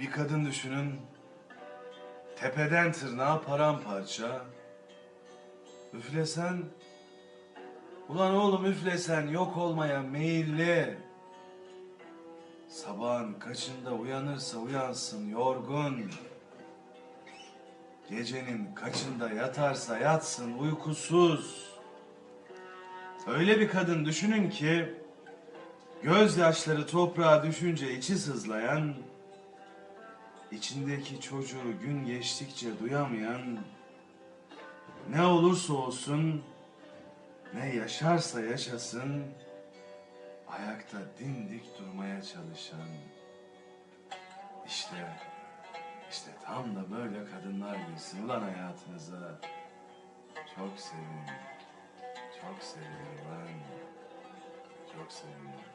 Bir kadın düşünün. Tepeden tırnağa paramparça. Üflesen. Ulan oğlum üflesen yok olmaya meyilli. Sabahın kaçında uyanırsa uyansın yorgun. Gecenin kaçında yatarsa yatsın uykusuz. Öyle bir kadın düşünün ki gözyaşları toprağa düşünce içi sızlayan, içindeki çocuğu gün geçtikçe duyamayan, ne olursa olsun, ne yaşarsa yaşasın, ayakta dimdik durmaya çalışan. İşte, işte tam da böyle kadınlar girsin ulan hayatınıza. Çok sevin, çok sevin lan, çok sevin.